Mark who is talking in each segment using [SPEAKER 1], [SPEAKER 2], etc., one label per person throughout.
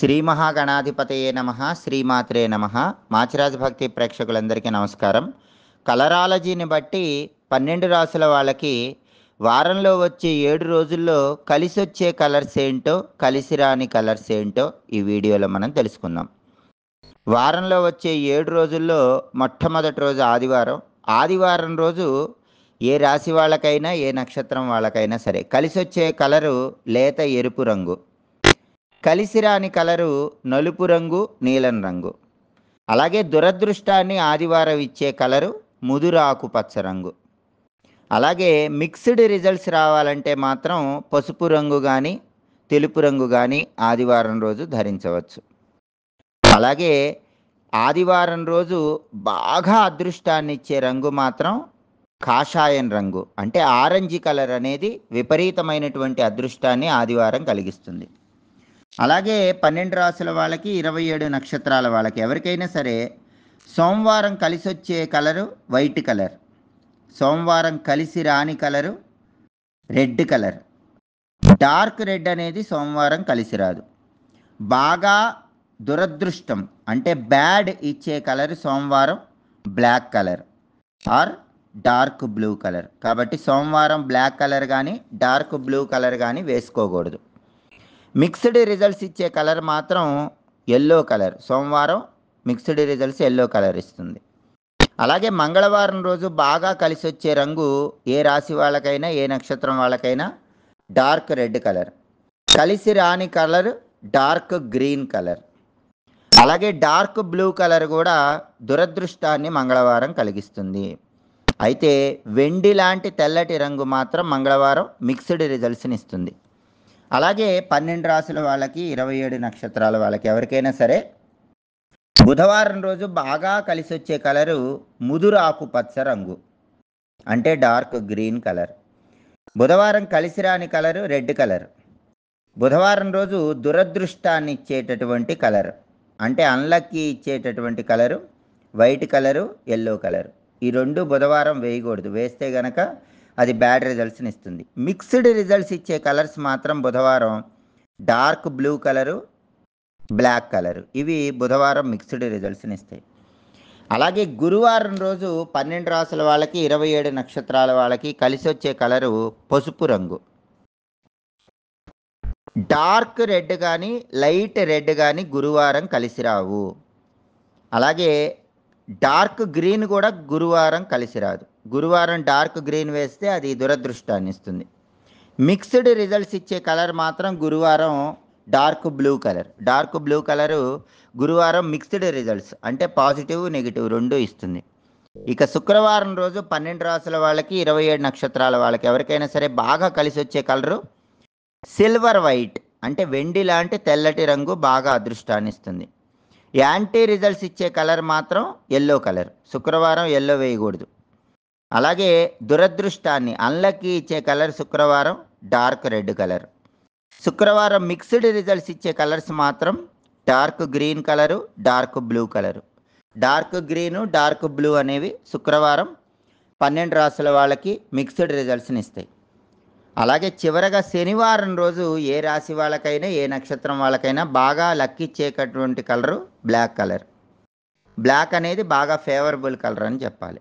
[SPEAKER 1] శ్రీ మహాగణాధిపతయే నమ శ్రీమాత్రే నమ. మాచిరాజ భక్తి ప్రేక్షకులందరికీ నమస్కారం. కలరాలజీని బట్టి పన్నెండు రాసుల వాళ్ళకి వారంలో వచ్చే ఏడు రోజుల్లో కలిసి వచ్చే కలర్స్ ఏంటో కలిసి రాని కలర్స్ ఏంటో ఈ వీడియోలో మనం తెలుసుకుందాం. వారంలో వచ్చే ఏడు రోజుల్లో మొట్టమొదటి రోజు ఆదివారం. ఆదివారం రోజు ఏ రాశి వాళ్ళకైనా ఏ నక్షత్రం వాళ్ళకైనా సరే కలిసి వచ్చే కలరు లేత ఎరుపు రంగు. కలిసిరాని కలరు నలుపు రంగు నీలం రంగు. అలాగే దురదృష్టాన్ని ఆదివారం ఇచ్చే కలరు ముదురు ఆకుపచ్చ రంగు. అలాగే మిక్స్డ్ రిజల్ట్స్ రావాలంటే మాత్రం పసుపు రంగు కానీ తెలుపు రంగు కానీ ఆదివారం రోజు ధరించవచ్చు. అలాగే ఆదివారం రోజు బాగా అదృష్టాన్ని ఇచ్చే రంగు మాత్రం కాషాయం రంగు. అంటే ఆరెంజ్ కలర్ అనేది విపరీతమైనటువంటి అదృష్టాన్ని ఆదివారం కలిగిస్తుంది. అలాగే పన్నెండు రాసుల వాళ్ళకి ఇరవై ఏడు నక్షత్రాల వాళ్ళకి ఎవరికైనా సరే సోమవారం కలిసి వచ్చే కలరు వైట్ కలర్ సోమవారం కలిసి రాని colour red colour. Dark red అనేది సోమవారం కలిసి రాదు. బాగా దురదృష్టం అంటే బ్యాడ్ ఇచ్చే కలర్ సోమవారం black colour or dark blue colour. కాబట్టి సోమవారం బ్లాక్ కలర్ కానీ డార్క్ బ్లూ కలర్ కానీ వేసుకోకూడదు. మిక్స్డ్ రిజల్ట్స్ ఇచ్చే కలర్ మాత్రం ఎల్లో కలర్. సోమవారం మిక్స్డ్ రిజల్ట్స్ ఎల్లో కలర్ ఇస్తుంది. అలాగే మంగళవారం రోజు బాగా కలిసి వచ్చే రంగు ఏ రాశి వాళ్ళకైనా ఏ నక్షత్రం వాళ్ళకైనా డార్క్ రెడ్ కలర్. కలిసి రాని కలర్ డార్క్ గ్రీన్ కలర్. అలాగే డార్క్ బ్లూ కలర్ కూడా దురదృష్టాన్ని మంగళవారం కలిగిస్తుంది. అయితే వెండి లాంటి తెల్లటి రంగు మాత్రం మంగళవారం మిక్స్డ్ రిజల్ట్స్ని ఇస్తుంది. అలాగే పన్నెండు రాసుల వాళ్ళకి ఇరవై ఏడు నక్షత్రాల వాళ్ళకి ఎవరికైనా సరే బుధవారం రోజు బాగా కలిసి వచ్చే కలరు ముదురు ఆకుపచ్చ రంగు అంటే డార్క్ గ్రీన్ కలర్. బుధవారం కలిసి రాని కలరు రెడ్ కలర్. బుధవారం రోజు దురదృష్టాన్ని ఇచ్చేటటువంటి కలర్ అంటే అన్లక్కీ ఇచ్చేటటువంటి colour white colour yellow colour. ఈ రెండు బుధవారం వేయకూడదు. వేస్తే గనక అది బ్యాడ్ రిజల్ట్స్ని ఇస్తుంది. మిక్స్డ్ రిజల్ట్స్ ఇచ్చే కలర్స్ మాత్రం బుధవారం dark blue colour black colour ఇవి బుధవారం మిక్స్డ్ రిజల్ట్స్ని ఇస్తాయి. అలాగే గురువారం రోజు పన్నెండు రాసుల వాళ్ళకి ఇరవై ఏడు నక్షత్రాల వాళ్ళకి కలిసి వచ్చే కలరు పసుపు రంగు. డార్క్ రెడ్ కానీ లైట్ రెడ్ కానీ గురువారం కలిసి రావు. అలాగే డార్క్ గ్రీన్ కూడా గురువారం కలిసి రాదు. గురువారం డార్క్ గ్రీన్ వేస్తే అది దురదృష్టాన్ని ఇస్తుంది. మిక్స్డ్ రిజల్ట్స్ ఇచ్చే కలర్ మాత్రం గురువారం dark blue colour. Dark blue colour గురువారం మిక్స్డ్ రిజల్ట్స్ అంటే పాజిటివ్ నెగిటివ్ రెండు ఇస్తుంది. ఇక శుక్రవారం రోజు పన్నెండు రాసుల వాళ్ళకి ఇరవై ఏడు నక్షత్రాల వాళ్ళకి ఎవరికైనా సరే బాగా కలిసి వచ్చే కలరు సిల్వర్ వైట్ అంటే వెండి లాంటి తెల్లటి రంగు బాగా అదృష్టాన్ని ఇస్తుంది. యాంటీ రిజల్ట్స్ ఇచ్చే కలర్ మాత్రం ఎల్లో కలర్. శుక్రవారం ఎల్లో వేయకూడదు. అలాగే దురదృష్టాన్ని అన్లకి ఇచ్చే కలర్ శుక్రవారం డార్క్ రెడ్ కలర్. శుక్రవారం మిక్స్డ్ రిజల్ట్స్ ఇచ్చే కలర్స్ మాత్రం dark green colour dark blue colour. Dark green dark blue అనేవి శుక్రవారం పన్నెండు రాసుల వాళ్ళకి మిక్స్డ్ రిజల్ట్స్ని ఇస్తాయి. అలాగే చివరగా శనివారం రోజు ఏ రాశి వాళ్ళకైనా ఏ నక్షత్రం వాళ్ళకైనా బాగా లక్కిచ్చేటటువంటి కలరు బ్లాక్ కలర్. బ్లాక్ అనేది బాగా ఫేవరబుల్ కలర్ అని చెప్పాలి.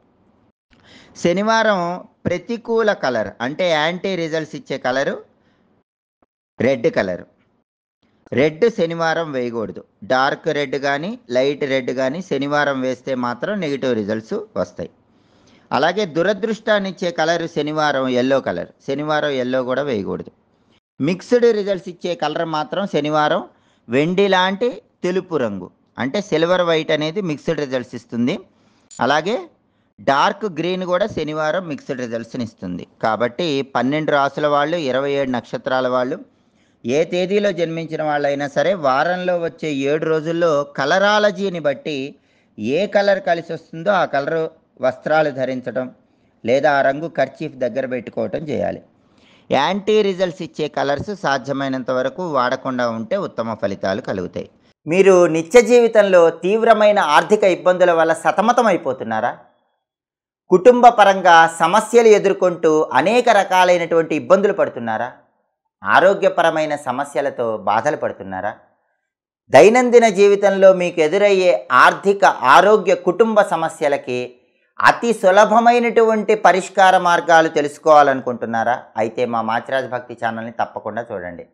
[SPEAKER 1] శనివారం ప్రతికూల కలర్ అంటే యాంటీ రిజల్ట్స్ ఇచ్చే కలరు రెడ్ కలర్. రెడ్ శనివారం వేయకూడదు. డార్క్ రెడ్ కానీ లైట్ రెడ్ కానీ శనివారం వేస్తే మాత్రం నెగిటివ్ రిజల్ట్స్ వస్తాయి. అలాగే దురదృష్టాన్ని ఇచ్చే కలర్ శనివారం ఎల్లో కలర్. శనివారం ఎల్లో కూడా వేయకూడదు. మిక్స్డ్ రిజల్ట్స్ ఇచ్చే కలర్ మాత్రం శనివారం వెండి లాంటి తెలుపు రంగు అంటే సిల్వర్ వైట్ అనేది మిక్స్డ్ రిజల్ట్స్ ఇస్తుంది. అలాగే డార్క్ గ్రీన్ కూడా శనివారం మిక్స్డ్ రిజల్ట్స్ని ఇస్తుంది. కాబట్టి పన్నెండు రాసుల వాళ్ళు ఇరవై ఏడు నక్షత్రాల వాళ్ళు ఏ తేదీలో జన్మించిన వాళ్ళైనా సరే వారంలో వచ్చే ఏడు రోజుల్లో కలరాలజీని బట్టి ఏ కలర్ కలిసి వస్తుందో ఆ కలరు వస్త్రాలు ధరించడం లేదా ఆ రంగు కర్చీఫ్ దగ్గర పెట్టుకోవటం చేయాలి. యాంటీ రిజల్ట్స్ ఇచ్చే కలర్స్ సాధ్యమైనంత వరకు వాడకుండా ఉంటే ఉత్తమ ఫలితాలు కలుగుతాయి. మీరు నిత్య జీవితంలో తీవ్రమైన ఆర్థిక ఇబ్బందుల వల్ల సతమతం అయిపోతున్నారా కుటుంబ పరంగా సమస్యలు ఎదుర్కొంటూ అనేక రకాలైనటువంటి ఇబ్బందులు పడుతున్నారా? ఆరోగ్యపరమైన సమస్యలతో బాధలు పడుతున్నారా? దైనందిన జీవితంలో మీకు ఎదురయ్యే ఆర్థిక ఆరోగ్య కుటుంబ సమస్యలకి అతి సులభమైనటువంటి పరిష్కార మార్గాలు తెలుసుకోవాలనుకుంటున్నారా? అయితే మా మాచిరాజ్ భక్తి ఛానల్ని తప్పకుండా చూడండి.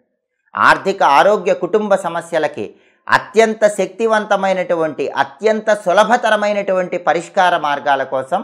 [SPEAKER 1] ఆర్థిక ఆరోగ్య కుటుంబ సమస్యలకి అత్యంత శక్తివంతమైనటువంటి అత్యంత సులభతరమైనటువంటి పరిష్కార మార్గాల కోసం